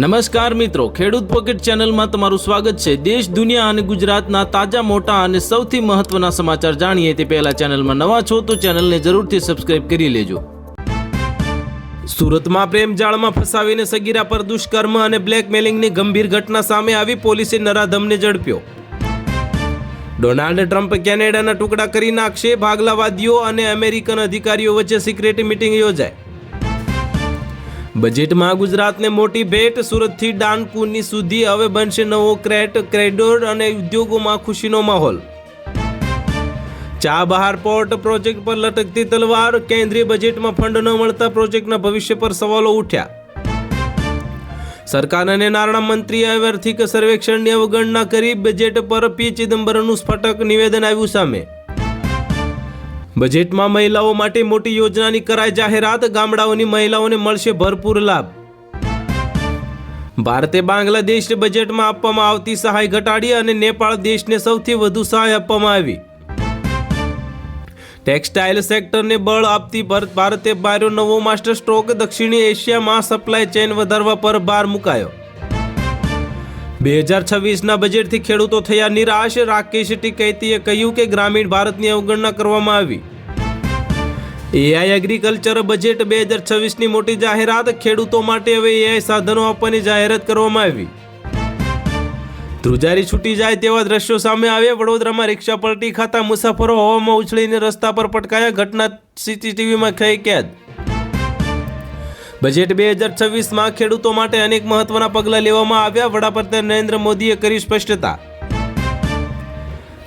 નમસ્કાર મિત્રો, ખેડૂત પોકેટ ચેનલમાં તમારું સ્વાગત છે. દેશ, દુનિયા અને ગુજરાતના તાજા, મોટા અને સૌથી મહત્વના સમાચાર જાણીએ તે પહેલા ચેનલમાં નવા છો તો ચેનલને જરૂરથી સબસ્ક્રાઇબ કરી લેજો. સુરતમાં પ્રેમ જાળમાં ફસાવીને સગીરા પર દુષ્કર્મ અને બ્લેકમેલિંગની ગંભીર ઘટના સામે આવી પોલીસે નરાધમને ઝડપ્યો. ડોનાલ્ડ ટ્રમ્પ કેનેડાના ટુકડા કરી નાખશે ભાગલાવાદીઓ અને અમેરિકન અધિકારીઓ વચ્ચે સિક્રેટ મિટિંગ યોજાય બજેટમાં ગુજરાતને મોટી ભેટ, સુરતથી ડાનપુરની સુધી, હવે બનશે નવો ક્રેટ ક્રેડોર અને ઉદ્યોગોમાં ખુશીનો માહોલ. ચા બહાર પોર્ટ પ્રોજેક્ટ પર લટકતી તલવાર, કેન્દ્રીય બજેટમાં ફંડ ન મળતા પ્રોજેક્ટના ભવિષ્ય પર સવાલો ઉઠ્યા. સરકાર અને નાણાં મંત્રીએ આર્થિક સર્વેક્ષણની અવગણના કરી, બજેટ પર પી ચિદમ્બરમનું સ્ફટક નિવેદન આવ્યું સામે. બજેટમાં મહિલાઓ માટે મોટી યોજનાની કરાય જાહેરાત. ગામડાઓની મહિલાઓને મળશે ભરપૂર લાભ. ભારતે બાંગ્લાદેશ બજેટમાં આપવામાં આવતી સહાય ઘટાડી અને નેપાળ દેશને સૌથી વધુ સહાય આપવામાં આવી. ટેક્સટાઇલ સેક્ટરને બળ આપતી ભર- ભારતે બાર્યો નવો માસ્ટર સ્ટ્રોક દક્ષિણ એશિયામાં સપ્લાય ચેઇન વધારવા પર ભાર મુકાયો. બે હજાર છવ્વીસના બજેટથી ખેડૂતો થયા નિરાશ. રાકેશ ટીકૈતીએ કહ્યું કે ગ્રામીણ ભારતની અવગણના કરવામાં આવી. એઆઈ એગ્રીકલ્ચર બજેટ બે હજાર છવ્વીસની મોટી જાહેરાત. ખેડૂતો માટે હવે એઆઈ સાધનો આપવાની જાહેરાત કરવામાં આવી. ધ્રુજારી છૂટી જાય તેવા દ્રશ્યો સામે આવ્યા. વડોદરામાં રિક્ષા પલટી ખાતા મુસાફરો હવામાં ઉછળીને રસ્તા પર પટકાયા. ઘટના સીસીટીવીમાં થઈ કેદ. બજેટ બે હજાર છવ્વીસમાં ખેડૂતો માટે અનેક મહત્વના પગલાં લેવામાં આવ્યા. વડાપ્રધાન નરેન્દ્ર મોદીએ કરી સ્પષ્ટતા.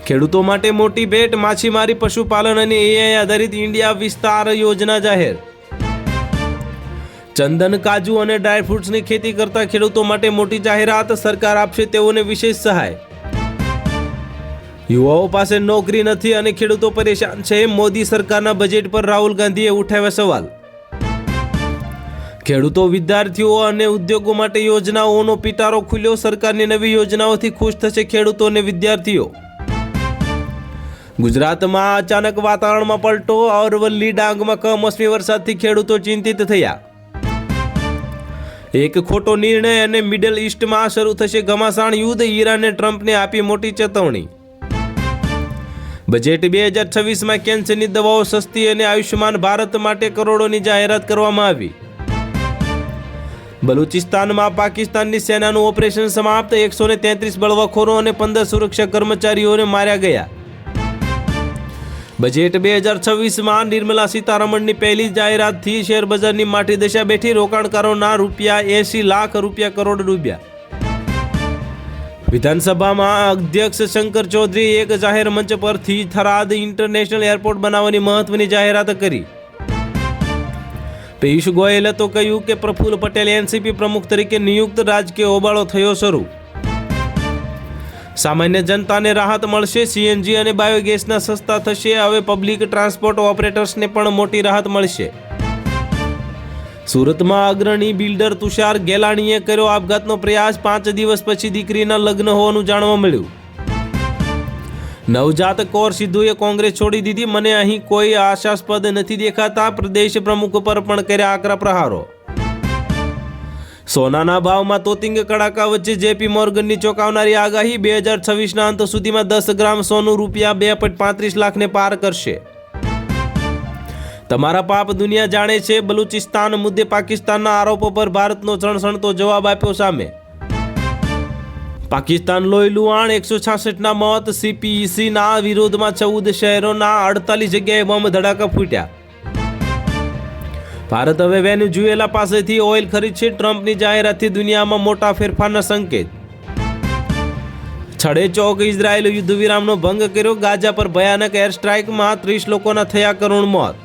ખેડૂતો માટે મોટી ભેટ, માછીમારી, પશુપાલન અને એઆઈ આધારિત ઇન્ડિયા વિસ્તાર યોજના જાહેર. ચંદન, કાજુ અને ડ્રાયફ્રૂટ્સની ખેતી કરતા ખેડૂતો માટે મોટી જાહેરાત, સરકાર આપશે તેઓને વિશેષ સહાય. યુવાઓ પાસે નોકરી નથી અને ખેડૂતો પરેશાન છે. મોદી સરકારના બજેટ પર રાહુલ ગાંધીએ ઉઠાવ્યા સવાલ. ખેડૂતો, વિદ્યાર્થીઓ અને ઉદ્યોગો માટે યોજનાઓનો પિટારો ખુલ્યો. સરકારની નવી યોજનાઓથી ખુશ થશે ખેડૂતો અને વિદ્યાર્થીઓ. ગુજરાતમાં અચાનક વાતાવરણમાં પલટો. અરવલ્લી ડાંગમાં કમોસમી વરસાદથી ખેડૂતો ચિંતિત થયા. એક ખોટો નિર્ણય અને મિડલ ઈસ્ટમાં શરૂ થશે ઘમાસાણ. યુદ્ધ ઈરાને ટ્રમ્પને આપી મોટી ચેતવણી. બજેટ બે હજાર છવ્વીસમાં કેન્સરની દવાઓ સસ્તી અને આયુષ્યમાન ભારત માટે કરોડોની જાહેરાત કરવામાં આવી. બલુચિસ્તાનમાં પાકિસ્તાનની સેનાનું ઓપરેશન સમાપ્ત. એકસો ને તેત્રીસ બળવાખોરો અને પંદર સુરક્ષા કર્મચારીઓને માર્યા ગયા. બજેટ બે હજાર છવ્વીસમાં નિર્મલા સીતારમણની પહેલી જાહેરાતથી શેરબજારની માટી દશા બેઠી. રોકાણકારોના રૂપિયા એસી લાખ રૂપિયા કરોડ ડૂબ્યા. વિધાનસભામાં અધ્યક્ષ શંકર ચૌધરીએ એક જાહેર મંચ પરથી થરાદ ઇન્ટરનેશનલ એરપોર્ટ બનાવવાની મહત્વની જાહેરાત કરી. પિયુષ ગોયલે તો કહ્યું કે પ્રફુલ્લ પટેલ એનસીપી પ્રમુખ તરીકે નિયુક્ત રાજકીય હોબાળો થયો શરૂ. સામાન્ય જનતાને રાહત મળશે સીએનજી અને બાયોગેસના સસ્તા થશે, હવે પબ્લિક ટ્રાન્સપોર્ટ ઓપરેટર્સને પણ મોટી રાહત મળશે. સુરતમાં અગ્રણી બિલ્ડર તુષાર ગેલાણીએ કર્યો આપઘાતનો પ્રયાસ, પાંચ દિવસ પછી દીકરીના લગ્ન હોવાનું જાણવા મળ્યું. નવજાત કૌર સિદ્ધુએ કોંગ્રેસ છોડી દીધી. મને અહીં કોઈ આશાસ્પદ નથી દેખાતા. પ્રદેશ પ્રમુખ પર પણ કર્યા આકરા પ્રહારો. સોનાના ભાવમાં તોતિંગ કડાકા વચ્ચે જેપી મોર્ગનની ચોંકાવનારી આગાહી બે હજાર છવ્વીસના અંત સુધીમાં દસ ગ્રામ સોનું રૂપિયા બે પોઈન્ટ પાંત્રીસ લાખને પાર કરશે. તમારા પાપ દુનિયા જાણે છે. બલુચિસ્તાન મુદ્દે પાકિસ્તાનના આરોપો પર ભારતનો સણસણતો જવાબ આપ્યો સામે. પાકિસ્તાન લોહી લુહાણ એકસો છાસઠના મોત સીપીઈસીના વિરોધમાં ચૌદ શહેરોના અડતાલીસ જગ્યાએ બોમ્બ ધડાકા ફૂટ્યા. ભારત હવે વેનેઝુએલા પાસેથી ઓઇલ ખરીદશે ટ્રમ્પની જાહેરાતથી દુનિયામાં મોટા ફેરફારના સંકેત. છડે ચોક ઇઝરાયેલ યુદ્ધ વિરામનો ભંગ કર્યો, ગાઝા પર ભયાનક એર સ્ટ્રાઇકમાં ત્રીસ લોકોના થયા કરુણ મોત.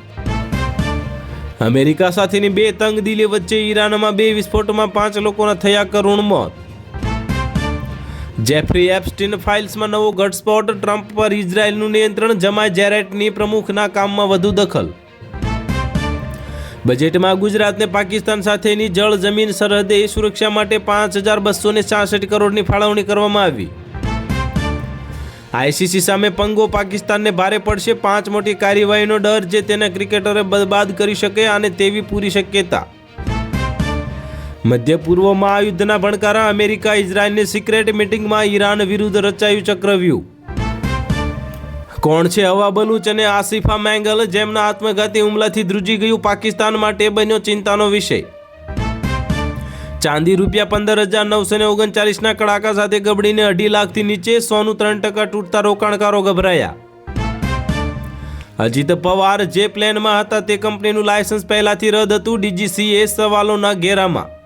અમેરિકા સાથેની બે તંગ દિલી વચ્ચે ઈરાનમાં બે વિસ્ફોટમાં પાંચ લોકોના થયા કરુણ મોત. જેફરી એપસ્ટીન ફાઇલ્સમાં નવો ઘટસ્ફોટ, ટ્રમ્પ પર ઇઝરાયલનું નિયંત્રણ જમાય જેરેટની પ્રમુખના કામમાં વધુ દખલ. બજેટમાં ગુજરાતને પાકિસ્તાન સાથેની જળ જમીન સરહદે સુરક્ષા માટે પાંચ હજાર બસો ને છાસઠ કરોડની ફાળવણી કરવામાં આવી. આઈસીસી સામે પંગો પાકિસ્તાનને ભારે પડશે પાંચ મોટી કાર્યવાહીનો ડર જે તેના ક્રિકેટરે બરબાદ કરી શકે અને તેવી પૂરી શક્યતા. મધ્ય પૂર્વમાં આ યુદ્ધના ભણકારા અમેરિકા, ઇઝરાયલની સિક્રેટ મિટિંગમાં ઈરાન વિરુદ્ધ રચાયું ચક્રવ્યૂહ. કોણ છે હવા બલુચ અને આસિફા મેંગલ જેમના આત્મઘાતી હુમલાથી ધ્રુજી ગયું પાકિસ્તાન માટે બન્યો ચિંતાનો વિષય? ચાંદી રૂપિયા પંદર હજાર નવસો ને ઓગણચાલીસના કડાકા સાથે ગબડીને અઢી લાખથી નીચે સોનું ત્રણ ટકા તૂટતા રોકાણકારો ગભરાયા. અજીત પવાર જે પ્લેનમાં હતા તે કંપનીનું લાયસન્સ પહેલાથી રદ હતું, ડીજીસીએ સવાલોના ઘેરામાં.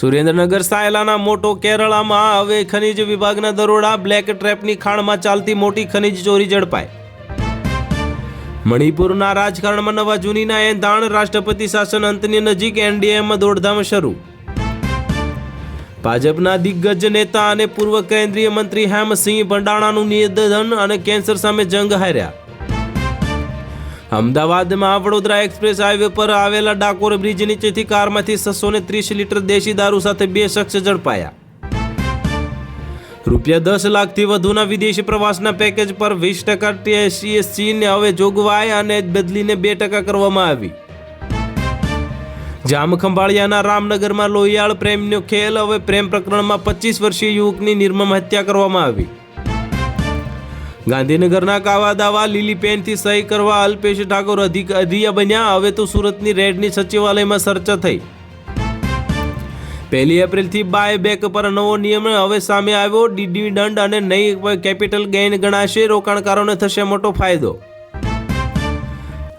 સુરેન્દ્રનગર સાયલાના મોટો કેરળામાં હવે ખનિજ વિભાગના દરોડા, બ્લેક ટ્રેપની ખાણમાં ચાલતી મોટી ખનિજ ચોરી ઝડપાઈ. મણિપુરના રાજકારણમાં નવા જૂનીના એંધાણ રાષ્ટ્રપતિ શાસન અંતની નજીક એનડીએમાં દોડધામ શરૂ. ભાજપના દિગ્ગજ નેતા અને પૂર્વ કેન્દ્રીય મંત્રી હેમસિંહ ભંડાણાનું નિવેદન અને કેન્સર સામે જંગ હાર્યા. અમદાવાદમાં વડોદરા એક્સપ્રેસ હાઈવે પર આવેલા ડાકોર બ્રિજ નીચેથી કારમાંથી છસો ને ત્રીસ લીટર દેશી દારૂ સાથે બે શખ્સ ઝડપાયા. રૂપિયા દસ લાખથી વધુના વિદેશી પ્રવાસના પેકેજ પર વીસ ટકા ટીએસસીએસસીને હવે જોગવાઈ અને બદલીને બે ટકા કરવામાં આવી. જામખંભાળિયાના રામનગરમાં લોહિયાળ પ્રેમનો ખેલ, હવે પ્રેમ પ્રકરણમાં પચીસ વર્ષીય યુવકની નિર્મમ હત્યા કરવામાં આવી. ગાંધીનગરના કાવા દાવા, લીલી પેનથી સહી કરવા અલ્પેશ ઠાકોર અધિક અધિયા બન્યા. હવે તો સુરતની રેડની સચિવાલયમાં ચર્ચા થઈ. પહેલી એપ્રિલથી બાય બેક પર નવો નિયમ હવે સામે આવ્યો. ડિવિડન્ડ અને નહીં કેપિટલ ગેઇન ગણાશે. રોકાણકારોને થશે મોટો ફાયદો.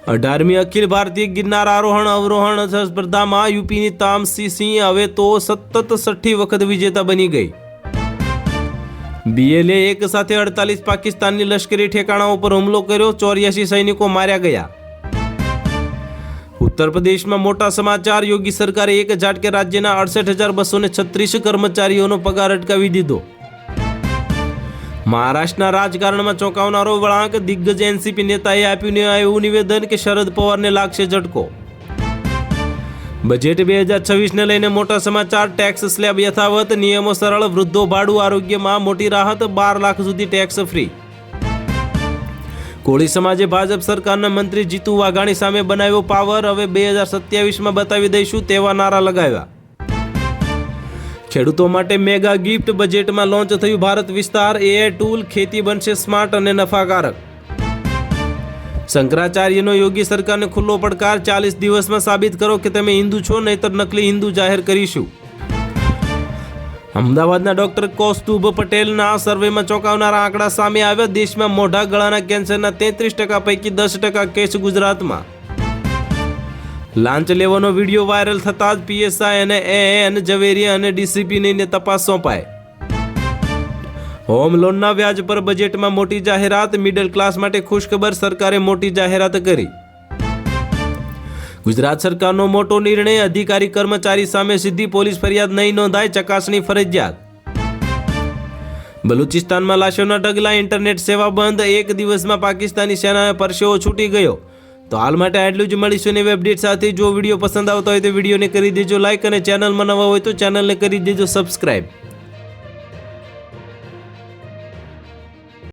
અઢારમી અખિલ ભારતીય ગિરનાર આરોહણ અવરોહણ સ્પર્ધામાં યુપીની તામસી સિંહ હવે તો સતત છઠ્ઠી વખત વિજેતા બની ગઈ. બીએલએ એક સાથે અડતાલીસ પાકિસ્તાનની લશ્કરી ઠેકાણાઓ પર હુમલો કર્યો, ચોર્યાસી સૈનિકો માર્યા ગયા. ઉત્તર પ્રદેશમાં મોટા સમાચાર, યોગી સરકારે એક ઝાટકે રાજ્યના અડસઠ હજાર બસો ને છત્રીસ કર્મચારીઓનો પગાર અટકાવી દીધો. મહારાષ્ટ્રના રાજકારણમાં ચોંકાવનારો વળાંક, દિગ્ગજ એનસીપી નેતાએ આપ્યું એવું નિવેદન કે શરદ પવારને લાગશે ઝટકો. બજેટ બે હજાર છવ્વીસને લઈને મોટા સમાચાર, ટેક્સ સ્લેબ યથાવત, નિયમો સરળ, વૃદ્ધો ભાડું આરોગ્યમાં મોટી રાહત, બાર લાખ સુધી ટેક્સ ફ્રી. કોળી સમાજે ભાજપ સરકારના મંત્રી જીતુ વાઘાણી સામે બનાવ્યો પાવર, હવે બે હજાર સત્યાવીસમાં બતાવી દઈશું તેવા નારા લગાવ્યા. ખેડૂતો માટે મેગા ગિફ્ટ બજેટમાં લોન્ચ થયું ભારત વિસ્તાર, એઆઈ ટૂલ ખેતી બનશે સ્માર્ટ અને નફાકારક. શંકરાચાર્યનો યોગી સરકારને ખુલ્લો પડકાર ચાલીસ દિવસમાં સાબિત કરો કે તમે હિન્દુ છો, નહીતર નકલી હિન્દુ જાહેર કરીશું. અમદાવાદના ડોક્ટર કૌસ્તુભ પટેલના સર્વેમાં ચોંકાવનારા આંકડા સામે આવ્યા. દેશમાં મોઢા ગળાના કેન્સરના તેત્રીસ ટકા પૈકી દસ ટકા કેસ ગુજરાતમાં. લાંચ લેવાનો વીડિયો વાયરલ થતાં જ પીએસઆઈ અને એ એન ઝવેરી અને ડીસીપીને તપાસ સોંપાય હોમ લોનના વ્યાજ પર બજેટમાં મોટી જાહેરાત મિડલ ક્લાસ માટે ખુશખબર સરકારે મોટી જાહેરાત કરી. ગુજરાત સરકારનો મોટો નિર્ણય, અધિકારી કર્મચારી સામે સીધી પોલીસ ફરિયાદ નહીં નોંધાય, ચકાસણી ફરજિયાત. બલુચિસ્તાનમાં લાશોના ઢગલા, ઇન્ટરનેટ સેવા બંધ, એક દિવસમાં પાકિસ્તાની સેનાએ પરસેવો છૂટી ગયો. તો હાલ માટે આટલું જ મળીશું ને અપડેટ સાથે જો વીડિયો પસંદ આવતો હોય તો વિડીયોને કરી દેજો લાઇક અને ચેનલમાં નવા હોય તો ચેનલને કરી દેજો સબસ્ક્રાઈબ